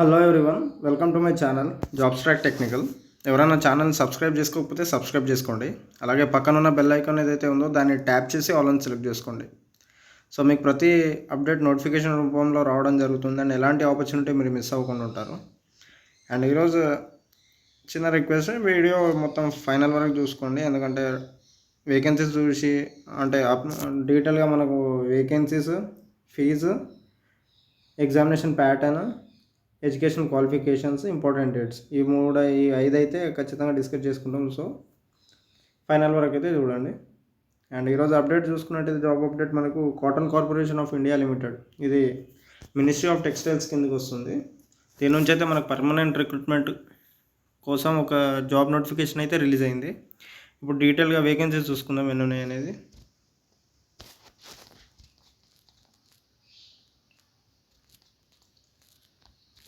Hello everyone welcome to my channel jobs track technical ఎవరైనా ఛానల్ని subscribe చేసుకోకపోతే subscribe చేసుకోండి. అలాగే పక్కన ఉన్న బెల్ ఐకాన్ ఏదైతే ఉందో దాన్ని ట్యాప్ చేసి ఆల్ అని సెలెక్ట్ చేసుకోండి. సో మీకు ప్రతి అప్డేట్ నోటిఫికేషన్ రూపంలో రావడం జరుగుతుంది. అండ్ ఎలాంటి ఆపర్చునిటీ మీరు మిస్ అవ్వకుండా ఉంటారు. అండ్ ఈరోజు చిన్న రిక్వెస్ట్ వీడియో మొత్తం ఫైనల్ వరకు చూసుకోండి. ఎందుకంటే వేకెన్సీస్ చూసి అంటే డీటెయిల్గా మనకు vacancies fees examination pattern education qualifications important dates ఈ మూడు ఈ ఐదు అయితే ఖచ్చితంగా డిస్కస్ చేసుకుంటాం. సో ఫైనల్ వరకు అయితే చూడండి. అండ్ ఈరోజు అప్డేట్ చూసుకున్నట్టయితే జాబ్ అప్డేట్ మనకు cotton corporation of India limited. ఇది మినిస్ట్రీ ఆఫ్ టెక్స్టైల్స్ కిందకి వస్తుంది. దీని నుంచి అయితే మనకు పర్మనెంట్ రిక్రూట్మెంట్ కోసం ఒక జాబ్ నోటిఫికేషన్ అయితే రిలీజ్ అయింది. ఇప్పుడు డీటెయిల్గా వేకెన్సీస్ చూసుకుందాం ఎన్ని ఉన్నాయి అనేది.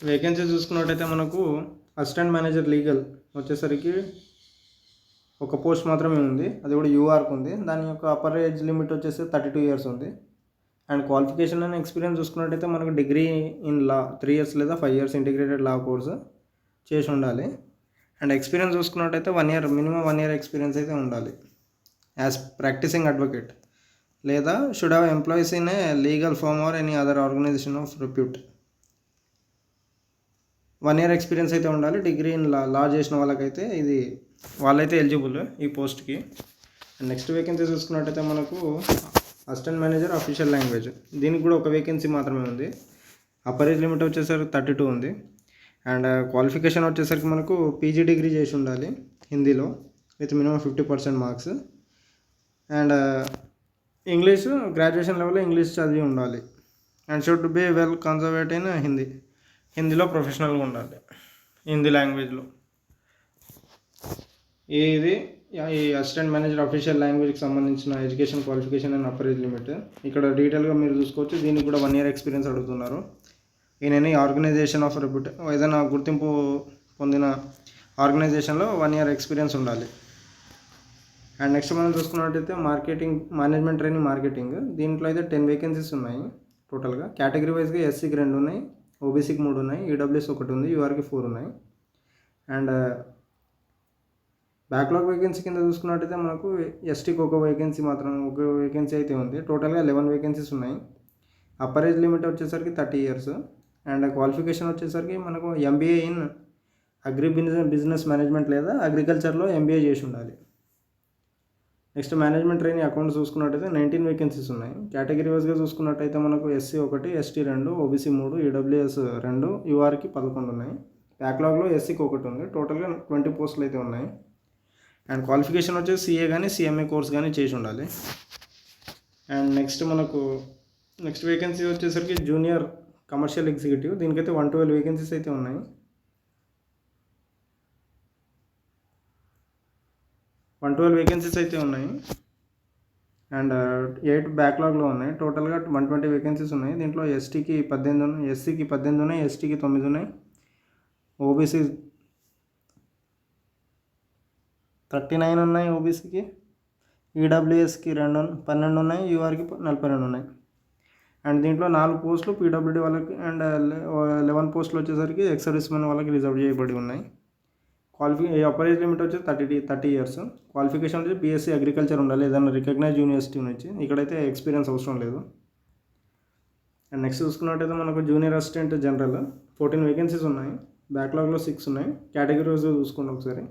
వేకెన్సీ చూసుకున్నట్టయితే మనకు అసిస్టెంట్ మేనేజర్ లీగల్ వచ్చేసరికి ఒక పోస్ట్ మాత్రమే ఉంది. అది కూడా యూఆర్కి ఉంది. దాని యొక్క అప్పర్ ఏజ్ లిమిట్ వచ్చేసి థర్టీ టూ ఇయర్స్ ఉంది. అండ్ క్వాలిఫికేషన్ అండ్ ఎక్స్పీరియన్స్ చూసుకున్నట్టయితే మనకు degree in law three years లేదా five years integrated law course చేసి ఉండాలి. అండ్ ఎక్స్పీరియన్స్ చూసుకున్నట్టయితే one year minimum one year experience అయితే ఉండాలి. యాజ్ ప్రాక్టీసింగ్ అడ్వకేట్ లేదా should have employees in a legal firm or any other organization of repute. One year experience అయితే ఉండాలి. Degree in లా లా చేసిన వాళ్ళకైతే ఇది వాళ్ళైతే ఎలిజిబుల్ ఈ పోస్ట్కి. నెక్స్ట్ వేకెన్సీ చూసుకున్నట్టయితే మనకు అసిస్టెంట్ మేనేజర్ అఫీషియల్ లాంగ్వేజ్. దీనికి కూడా ఒక వేకెన్సీ మాత్రమే ఉంది. అప్పర్ ఏజ్ లిమిట్ వచ్చేసరికి థర్టీ టూ ఉంది. అండ్ క్వాలిఫికేషన్ వచ్చేసరికి మనకు పీజీ డిగ్రీ చేసి ఉండాలి హిందీలో with minimum fifty percent marks. And English graduation లెవెల్లో ఇంగ్లీష్ చదివి ఉండాలి. And should be well conversant in Hindi. హిందీలో ప్రొఫెషనల్గా ఉండాలి. హిందీ లాంగ్వేజ్లో ఇది ఈ అసిస్టెంట్ మేనేజర్ అఫీషియల్ లాంగ్వేజ్కి సంబంధించిన education qualification and upper age limit ఇక్కడ డీటెయిల్గా మీరు చూసుకోవచ్చు. దీనికి కూడా వన్ ఇయర్ ఎక్స్పీరియన్స్ అడుగుతున్నారు. ఈయన ఆర్గనైజేషన్ ఆఫ్ రెప్యూట్ ఏదైనా గుర్తింపు పొందిన ఆర్గనైజేషన్లో వన్ ఇయర్ ఎక్స్పీరియన్స్ ఉండాలి. అండ్ నెక్స్ట్ మనం చూసుకున్నట్టయితే మార్కెటింగ్ మేనేజ్మెంట్ ట్రైనింగ్ మార్కెటింగ్ దీంట్లో అయితే టెన్ వేకెన్సీస్ ఉన్నాయి టోటల్గా కేటగిరీ వైజ్గా ఎస్సీకి రెండు ఉన్నాయి. ఓబీసీకి మూడు ఉన్నాయి ఈడబ్ల్యూఎస్ ఒకటి ఉంది యూఆర్కి ఫోర్ ఉన్నాయి. అండ్ బ్యాక్లాగ్ వేకెన్సీ కింద చూసుకున్నట్టయితే మనకు ఎస్టీకి ఒక వేకెన్సీ మాత్రం ఒక వేకెన్సీ అయితే ఉంది. టోటల్గా లెవెన్ వేకెన్సీస్ ఉన్నాయి. అప్పర్ ఏజ్ లిమిట్ వచ్చేసరికి థర్టీ ఇయర్స్ అండ్ క్వాలిఫికేషన్ వచ్చేసరికి మనకు MBA in agri business business management లేదా అగ్రికల్చర్లో ఎంబీఏ చేసి ఉండాలి. నెక్స్ట్ మేనేజ్మెంట్ ట్రైనింగ్ అకౌంట్ చూసుకున్నట్టయితే నైన్టీన్ వేకెన్సీస్ ఉన్నాయి. కేటగిరీ వైజ్గా చూసుకున్నట్టయితే మనకు ఎస్సీ ఒకటి ఎస్టీ రెండు ఓబీసీ మూడు ఈడబ్ల్యూఎస్ రెండు యూఆర్కి పదకొండు ఉన్నాయి. బ్యాక్లాగ్లో ఎస్సీకి ఒకటి ఉంది. టోటల్గా ట్వంటీ పోస్టులు అయితే ఉన్నాయి. అండ్ క్వాలిఫికేషన్ వచ్చేసి సీఏ కానీ సీఎంఏ కోర్స్ కానీ చేసి ఉండాలి. అండ్ నెక్స్ట్ మనకు నెక్స్ట్ వేకెన్సీ వచ్చేసరికి జూనియర్ కమర్షియల్ ఎగ్జిక్యూటివ్ దీనికైతే వన్ ట్వెల్వ్ వేకెన్సీస్ అయితే ఉన్నాయి. వన్ ట్వెల్వ్ వేకెన్సీస్ అయితే ఉన్నాయి. అండ్ ఎయిట్ బ్యాక్లాగ్లో ఉన్నాయి. టోటల్గా వన్ ట్వంటీ వేకెన్సీస్ ఉన్నాయి. దీంట్లో ఎస్టీకి పద్దెనిమిది ఉన్నాయి. ఎస్సీకి పద్దెనిమిది ఉన్నాయి. ఎస్టీకి తొమ్మిది ఉన్నాయి. ఓబీసీ థర్టీ నైన్ ఉన్నాయి ఓబీసీకి ఈడబ్ల్యూఎస్కి రెండు పన్నెండు ఉన్నాయి. యూఆర్కి నలభై రెండు ఉన్నాయి. అండ్ దీంట్లో నాలుగు పోస్టులు పీడబ్ల్యూడీ వాళ్ళకి అండ్ uh, లెవెన్ పోస్టులు వచ్చేసరికి ఎక్స్ సర్వీస్ మెన్ వాళ్ళకి రిజర్వ్ చేయబడి ఉన్నాయి. క్వాలిఫి అప్పర్ ఏజ్ లిమిట్ వచ్చి థర్టీ థర్టీ ఇయర్స్ క్వాలిఫికేషన్ వచ్చి బీఎస్సీ అగ్రికల్చర్ ఉండాలి. ఏదైనా రికగ్నైజ్ యూనివర్సిటీ నుంచి. ఇక్కడైతే ఎక్స్పీరియన్స్ అవసరం లేదు. అండ్ నెక్స్ట్ చూసుకున్నట్టయితే మనకు junior assistant general fourteen vacancies ఉన్నాయి. బ్యాక్లాగ్లో సిక్స్ ఉన్నాయి. కేటగిరీస్ చూసుకోండి ఒకసారి.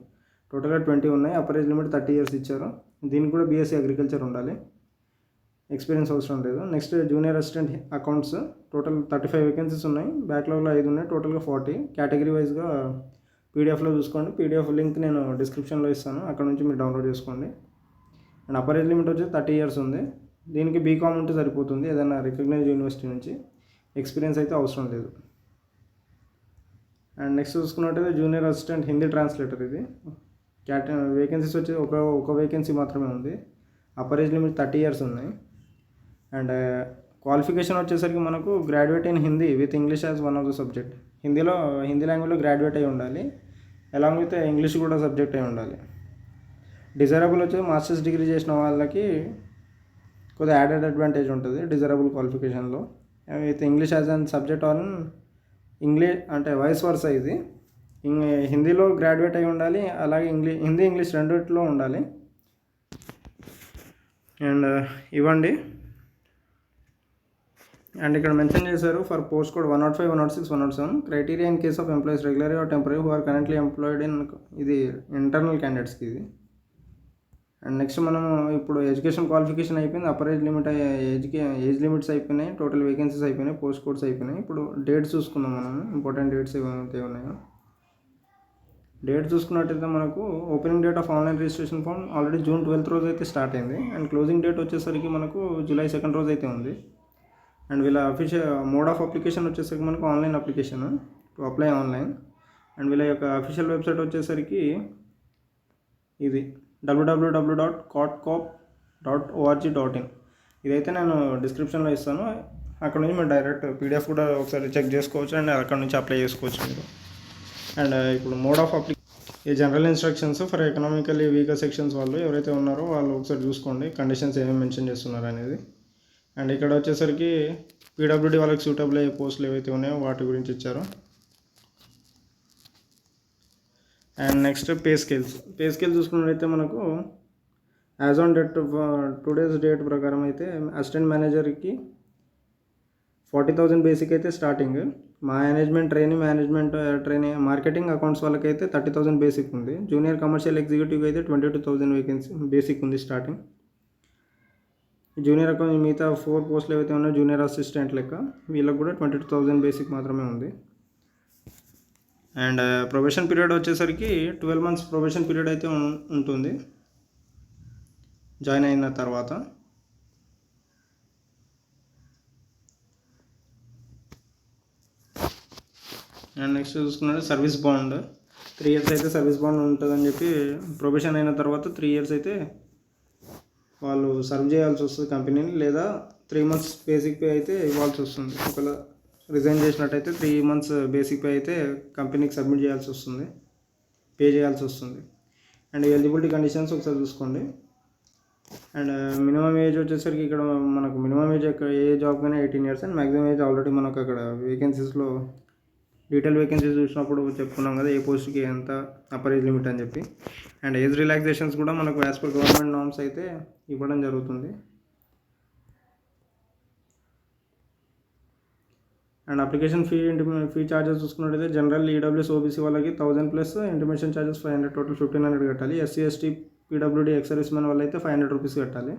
టోటల్గా ట్వంటీ ఉన్నాయి. Upper age limit thirty years ఇచ్చారు. దీనికి కూడా బీఎస్సీ అగ్రికల్చర్ ఉండాలి. ఎక్స్పీరియన్స్ అవసరం లేదు. Next junior assistant accounts total thirty five vacancies ఉన్నాయి బ్యాక్లాగ్లో ఐదు ఉన్నాయి. టోటల్గా ఫార్టీ కేటగిరీ వైజ్గా పీడిఎఫ్లో చూసుకోండి. పీడిఎఫ్ లింక్ నేను డిస్క్రిప్షన్లో ఇస్తాను. అక్కడ నుంచి మీరు డౌన్లోడ్ చేసుకోండి. అండ్ అప్పర్ ఏజ్ లిమిట్ వచ్చి థర్టీ ఇయర్స్ ఉంది. దీనికి బీకామ్ ఉంటే సరిపోతుంది. ఏదైనా రికగ్నైజ్ యూనివర్సిటీ నుంచి ఎక్స్పీరియన్స్ అయితే అవసరం లేదు. అండ్ నెక్స్ట్ చూసుకున్నట్టయితే జూనియర్ అసిస్టెంట్ హిందీ ట్రాన్స్లేటర్ ఇది. క్యాట వేకెన్సీస్ వచ్చి ఒక ఒక వేకెన్సీ మాత్రమే ఉంది. Upper age limit thirty years ఉన్నాయి అండ్ క్వాలిఫికేషన్ వచ్చేసరికి మనకు graduate in Hindi with English as one of the subject. హిందీలో హిందీ లాంగ్వేజ్లో గ్రాడ్యుయేట్ అయి ఉండాలి. అలాంగ్ విత్ ఇంగ్లీష్ కూడా సబ్జెక్ట్ అయి ఉండాలి. డిజైరబుల్ వచ్చి మాస్టర్స్ డిగ్రీ చేసిన వాళ్ళకి కొద్దిగా యాడెడ్ అడ్వాంటేజ్ ఉంటుంది desirable క్వాలిఫికేషన్లో with English as an subject on English అంటే వాయిస్ వర్స ఇది. హిందీలో గ్రాడ్యుయేట్ అయి ఉండాలి అలాగే ఇంగ్లీష్ హిందీ ఇంగ్లీష్ రెండిట్లో ఉండాలి. అండ్ ఇవ్వండి. అండ్ ఇక్కడ మెన్షన్ చేశారు for post code one nought five one nought six one nought seven criteria in case of employees regular or temporary who are currently employed in ఇది internal క్యాండిడేట్స్కి ఇది. And next మనం ఇప్పుడు education qualification అయిపోయింది. Upper age limit ఎడ్యుకే age limits అయిపోయినాయి. Total vacancies అయిపోయినాయి. Post codes అయిపోయినాయి. ఇప్పుడు డేట్స్ చూసుకుందాం మనం. ఇంపార్టెంట్ డేట్స్ ఏమైతే ఉన్నాయో. డేట్ చూసుకున్నట్టయితే మనకు opening date of online registration form already June twelfth రోజు అయితే స్టార్ట్ అయింది. అండ్ క్లోజింగ్ డేట్ వచ్చేసరికి మనకు జూలై సెకండ్ రోజు అయితే ఉంది. అండ్ వీళ్ళ అఫీషియల్ మోడ్ ఆఫ్ అప్లికేషన్ వచ్చేసరికి మనకు online application to apply online and వీళ్ళ యొక్క అఫీషియల్ వెబ్సైట్ వచ్చేసరికి ఇది WWW dot cot corp dot org dot in ఇదైతే నేను డిస్క్రిప్షన్లో ఇస్తాను. అక్కడ నుంచి మీరు డైరెక్ట్ పీడిఎఫ్ కూడా ఒకసారి చెక్ చేసుకోవచ్చు అండ్ అక్కడ నుంచి అప్లై చేసుకోవచ్చు మీరు. అండ్ ఇప్పుడు మోడ్ ఆఫ్ అప్లి ఈ general instructions for economically weaker sections వాళ్ళు ఎవరైతే ఉన్నారో వాళ్ళు ఒకసారి చూసుకోండి. కండిషన్స్ ఏమేమి మెన్షన్ చేస్తున్నారు అనేది అండ్ ఇక్కడ వచ్చేసరికి పీడబ్ల్యూడి వాళ్ళకి సూటబుల్ అయ్యే పోస్టులు ఏవైతే ఉన్నాయో వాటి గురించి ఇచ్చారు. And next pay scales pay scale చూసుకున్నట్లయితే మనకు as on date today's date ప్రకారం అయితే అసిస్టెంట్ మేనేజర్కి ఫార్టీ థౌజండ్ బేసిక్ అయితే starting management training management training marketing accounts వాళ్ళకైతే థర్టీ థౌసండ్ బేసిక్ ఉంది. జూనియర్ కమర్షియల్ ఎగ్జిక్యూటివ్ అయితే twenty two thousand vacancy basic ఉంది స్టార్టింగ్ జూనియర్ అకౌంట్ మిగతా ఫోర్ పోస్టులు ఏవైతే ఉన్నాయో జూనియర్ అసిస్టెంట్ లెక్క వీళ్ళకి కూడా ట్వంటీ టూ థౌసండ్ బేసిక్ మాత్రమే ఉంది. అండ్ ప్రొబేషన్ పీరియడ్ వచ్చేసరికి ట్వెల్వ్ మంత్స్ ప్రొబేషన్ పీరియడ్ అయితే ఉంటుంది. జాయిన్ అయిన తర్వాత. అండ్ నెక్స్ట్ చూసుకున్నట్టు సర్వీస్ బాండ్. త్రీ ఇయర్స్ అయితే సర్వీస్ బాండ్ ఉంటుందని చెప్పి ప్రొబేషన్ అయిన తర్వాత త్రీ ఇయర్స్ అయితే వాళ్ళు సర్వ్ చేయాల్సి వస్తుంది కంపెనీని లేదా త్రీ మంత్స్ బేసిక్ పే అయితే ఇవ్వాల్సి వస్తుంది. ఒకవేళ రిజైన్ చేసినట్టయితే త్రీ మంత్స్ బేసిక్ పే అయితే కంపెనీకి సబ్మిట్ చేయాల్సి వస్తుంది. పే చేయాల్సి వస్తుంది. అండ్ ఎలిజిబిలిటీ కండిషన్స్ ఒకసారి చూసుకోండి. అండ్ మినిమం ఏజ్ వచ్చేసరికి ఇక్కడ మనకు మినిమం ఏజ్ ఏ జాబ్ కానీ eighteen years and maximum age already మనకు అక్కడ వేకెన్సీస్లో డీటెయిల్ వేకెన్సీస్ చూసినప్పుడు చెప్పుకున్నాం కదా ఏ పోస్ట్కి ఎంత అప్పర్ ఏజ్ లిమిట్ అని చెప్పి. అండ్ ఏజ్ రిలాక్సేషన్స్ కూడా మనకు యాజ్ పర్ గవర్నమెంట్ నామ్స్ అయితే ఇవ్వడం జరుగుతుంది. And application fee fee charges చూసుకున్నట్టయితే జనరల్ ఈడబ్ల్యూఎస్ ఓబీసీ వాళ్ళకి thousand plus intimation charges five hundred total fifteen hundred కట్టాలి. SC ST PWD ex servicemen వాళ్ళైతే ఫైవ్ హండ్రెడ్ రూపీస్ కట్టాలి.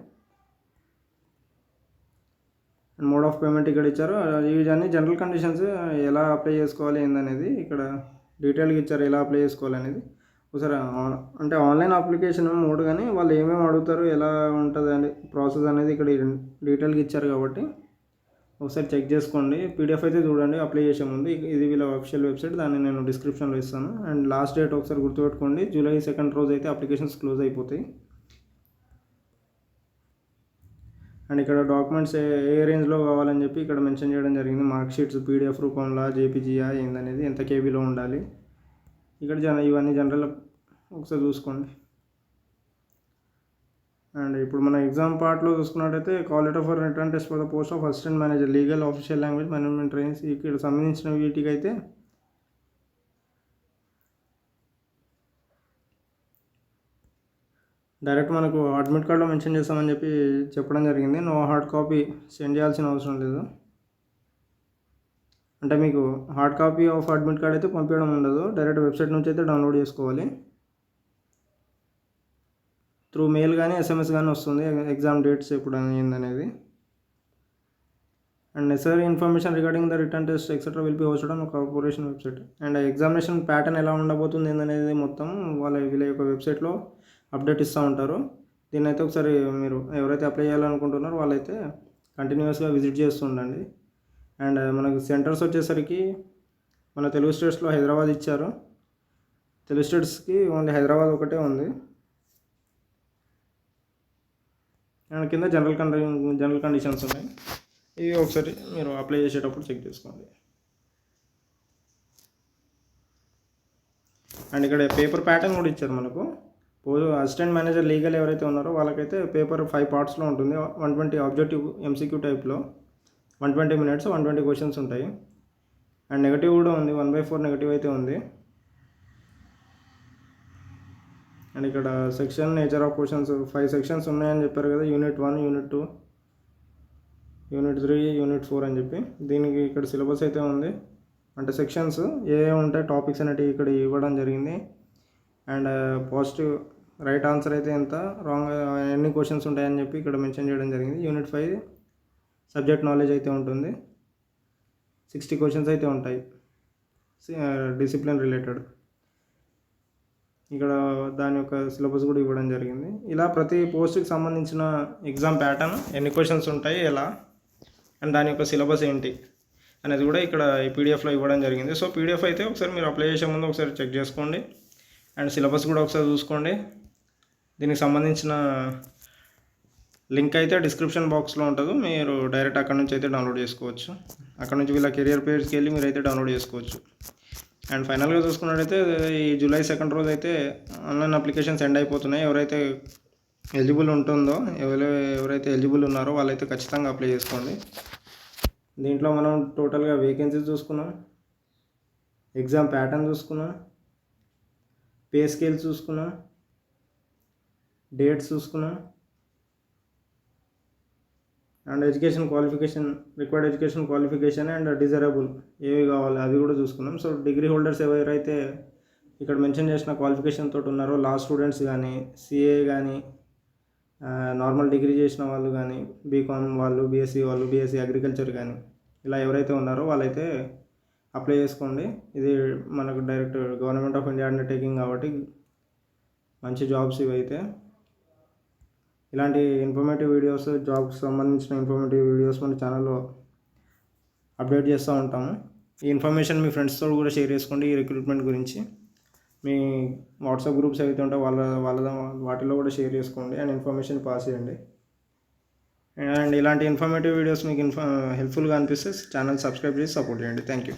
అండ్ మోడ్ ఆఫ్ పేమెంట్ ఇక్కడ ఇచ్చారు. ఇవి అన్ని జనరల్ కండిషన్స్ ఎలా అప్లై చేసుకోవాలి ఏందనేది ఇక్కడ డీటెయిల్గా ఇచ్చారు ఎలా అప్లై చేసుకోవాలి అనేది. ఒకసారి ఆన్- అంటే ఆన్లైన్ అప్లికేషన్ మోడ్ కానీ వాళ్ళు ఏమేమి అడుగుతారు ఎలా ఉంటుంది అని ప్రాసెస్ అనేది ఇక్కడ డీటెయిల్గా ఇచ్చారు కాబట్టి ఒకసారి చెక్ చేసుకోండి. పీడిఎఫ్ అయితే చూడండి అప్లై చేసే ముందు. ఇది వీళ్ళ అఫీషియల్ వెబ్సైట్ దాన్ని నేను డిస్క్రిప్షన్లో ఇస్తాను. అండ్ లాస్ట్ డేట్ ఒకసారి గుర్తుపెట్టుకోండి జూలై సెకండ్ రోజు అయితే అప్లికేషన్స్ క్లోజ్ అయిపోతాయి. అండ్ ఇక్కడ డాక్యుమెంట్స్ ఏ ఏ రేంజ్లో కావాలని చెప్పి ఇక్కడ మెన్షన్ చేయడం జరిగింది. మార్క్షీట్స్ పీడిఎఫ్ రూపంలో జేపీజీయా ఏందనేది ఎంత కేబీలో ఉండాలి. ఇక్కడ జన ఇవన్నీ జనరల్ ఒకసారి చూసుకోండి. అండ్ ఇప్పుడు మన ఎగ్జామ్ పార్ట్లో చూసుకున్నట్టయితే qualify for written test for the post of assistant manager legal official language management trainees ఇక్కడ సంబంధించిన వీటికి అయితే డైరెక్ట్ మనకు అడ్మిట్ కార్డులో మెన్షన్ చేస్తామని చెప్పి చెప్పడం జరిగింది. నో హార్డ్ కాపీ సెండ్ చేయాల్సిన అవసరం లేదు. అంటే మీకు hard copy of admit card అయితే పంపించడం ఉండదు. డైరెక్ట్ వెబ్సైట్ నుంచి అయితే డౌన్లోడ్ చేసుకోవాలి. త్రూ మెయిల్ కానీ ఎస్ఎంఎస్ కానీ వస్తుంది. ఎగ్జామ్ డేట్స్ ఎప్పుడు ఏందనేది. And necessary information regarding the written test etcetera will be hosted corporation website and examination pattern ఎలా ఉండబోతుంది ఏందనేది మొత్తం వాళ్ళ వీళ్ళ యొక్క వెబ్సైట్లో అప్డేట్ ఇస్తూ ఉంటారు. దీన్ని అయితే ఒకసారి మీరు ఎవరైతే అప్లై చేయాలనుకుంటున్నారో వాళ్ళైతే కంటిన్యూస్గా విజిట్ చేస్తూ ఉండండి. అండ్ మనకు సెంటర్స్ వచ్చేసరికి మన తెలుగు స్టేట్స్లో హైదరాబాద్ ఇచ్చారు. తెలుగు స్టేట్స్కి ఓన్లీ హైదరాబాద్ ఒకటే ఉంది. అండ్ కింద జనరల్ కండి జనరల్ కండిషన్స్ ఉన్నాయి. ఇవి ఒకసారి మీరు అప్లై చేసేటప్పుడు చెక్ చేసుకోండి. అండ్ ఇక్కడ పేపర్ ప్యాటర్న్ కూడా ఇచ్చారు మనకు. పోదు అసిస్టెంట్ మేనేజర్ లీగల్ ఎవరైతే ఉన్నారో వాళ్ళకైతే పేపర్ ఫైవ్ పార్ట్స్లో ఉంటుంది. వన్ ట్వంటీ ఆబ్జెక్టివ్ ఎంసీక్యూ టైప్లో. One twenty minutes one twenty questions ఉంటాయి. అండ్ నెగటివ్ కూడా ఉంది వన్ బై ఫోర్ నెగటివ్ అయితే ఉంది. అండ్ ఇక్కడ section nature of questions five sections ఉన్నాయని చెప్పారు కదా unit one unit two unit three unit four అని చెప్పి. దీనికి ఇక్కడ సిలబస్ అయితే ఉంది. అంటే సెక్షన్స్ ఏ ఉంటాయి టాపిక్స్ అనేటివి ఇక్కడ ఇవ్వడం జరిగింది. అండ్ పాజిటివ్ రైట్ ఆన్సర్ అయితే ఎంత రాంగ్ ఎన్ని క్వశ్చన్స్ ఉంటాయని చెప్పి ఇక్కడ మెన్షన్ చేయడం జరిగింది. యూనిట్ ఫైవ్ సబ్జెక్ట్ నాలెడ్జ్ అయితే ఉంటుంది. సిక్స్టీ క్వశ్చన్స్ అయితే ఉంటాయి. Discipline related. ఇక్కడ దాని యొక్క సిలబస్ కూడా ఇవ్వడం జరిగింది. ఇలా ప్రతి పోస్ట్కి సంబంధించిన ఎగ్జామ్ ప్యాటర్న్ ఎన్ని క్వశ్చన్స్ ఉంటాయి ఎలా అండ్ దాని యొక్క సిలబస్ ఏంటి అనేది కూడా ఇక్కడ ఈ పీడిఎఫ్లో ఇవ్వడం జరిగింది. సో పీడిఎఫ్ అయితే ఒకసారి మీరు అప్లై చేసే ముందు ఒకసారి చెక్ చేసుకోండి. అండ్ సిలబస్ కూడా ఒకసారి చూసుకోండి. దీనికి సంబంధించిన లింక్ అయితే డిస్క్రిప్షన్ బాక్స్లో ఉంటుంది. మీరు డైరెక్ట్ అక్కడ నుంచి అయితే డౌన్లోడ్ చేసుకోవచ్చు. అక్కడ నుంచి వీళ్ళ కెరియర్ పేజ్కి వెళ్ళి మీరు అయితే డౌన్లోడ్ చేసుకోవచ్చు. అండ్ ఫైనల్గా చూసుకున్నట్టయితే ఈ జూలై సెకండ్ రోజు అయితే ఆన్లైన్ అప్లికేషన్ సెండ్ అయిపోతున్నాయి. ఎవరైతే ఎలిజిబుల్ ఉంటుందో ఎవరు ఎవరైతే ఎలిజిబుల్ ఉన్నారో వాళ్ళైతే ఖచ్చితంగా అప్లై చేసుకోండి. దీంట్లో మనం టోటల్గా వేకెన్సీస్ చూసుకున్నాం. ఎగ్జామ్ ప్యాటర్న్ చూసుకున్నాం. పే స్కేల్ చూసుకున్నాం. డేట్స్ చూసుకున్నాం. And education qualification required education qualification and desirable ఏవి కావాలి అవి కూడా చూసుకున్నాం సో డిగ్రీ హోల్డర్స్ ఎవరైతే ఇక్కడ మెన్షన్ చేసిన క్వాలిఫికేషన్ తోటి ఉన్నారో లా స్టూడెంట్స్ కానీ సిఏ కానీ నార్మల్ డిగ్రీ చేసిన వాళ్ళు కానీ బీకామ్ వాళ్ళు బీఎస్సీ వాళ్ళు బీఎస్సీ అగ్రికల్చర్ కానీ ఇలా ఎవరైతే ఉన్నారో వాళ్ళైతే అప్లై చేసుకోండి. ఇది మనకు direct government of India undertaking కాబట్టి మంచి జాబ్స్ ఇవైతే ఇలాంటి ఇన్ఫర్మేటివ్ వీడియోస్ జాబ్కి సంబంధించిన ఇన్ఫర్మేటివ్ వీడియోస్ మన ఛానల్లో అప్డేట్ చేస్తూ ఉంటాము. ఈ ఇన్ఫర్మేషన్ మీ ఫ్రెండ్స్తో కూడా షేర్ చేసుకోండి ఈ రిక్రూట్మెంట్ గురించి. మీ వాట్సాప్ గ్రూప్స్ అయితే ఉంటే వాళ్ళ వాళ్ళ వాటిలో కూడా షేర్ చేసుకోండి అండ్ ఇన్ఫర్మేషన్ పాస్ చేయండి. అండ్ ఇలాంటి ఇన్ఫర్మేటివ్ వీడియోస్ మీకు ఇన్ఫా హెల్ప్ఫుల్గా అనిపిస్తే ఛానల్ సబ్స్క్రైబ్ చేసి సపోర్ట్ చేయండి. Thank you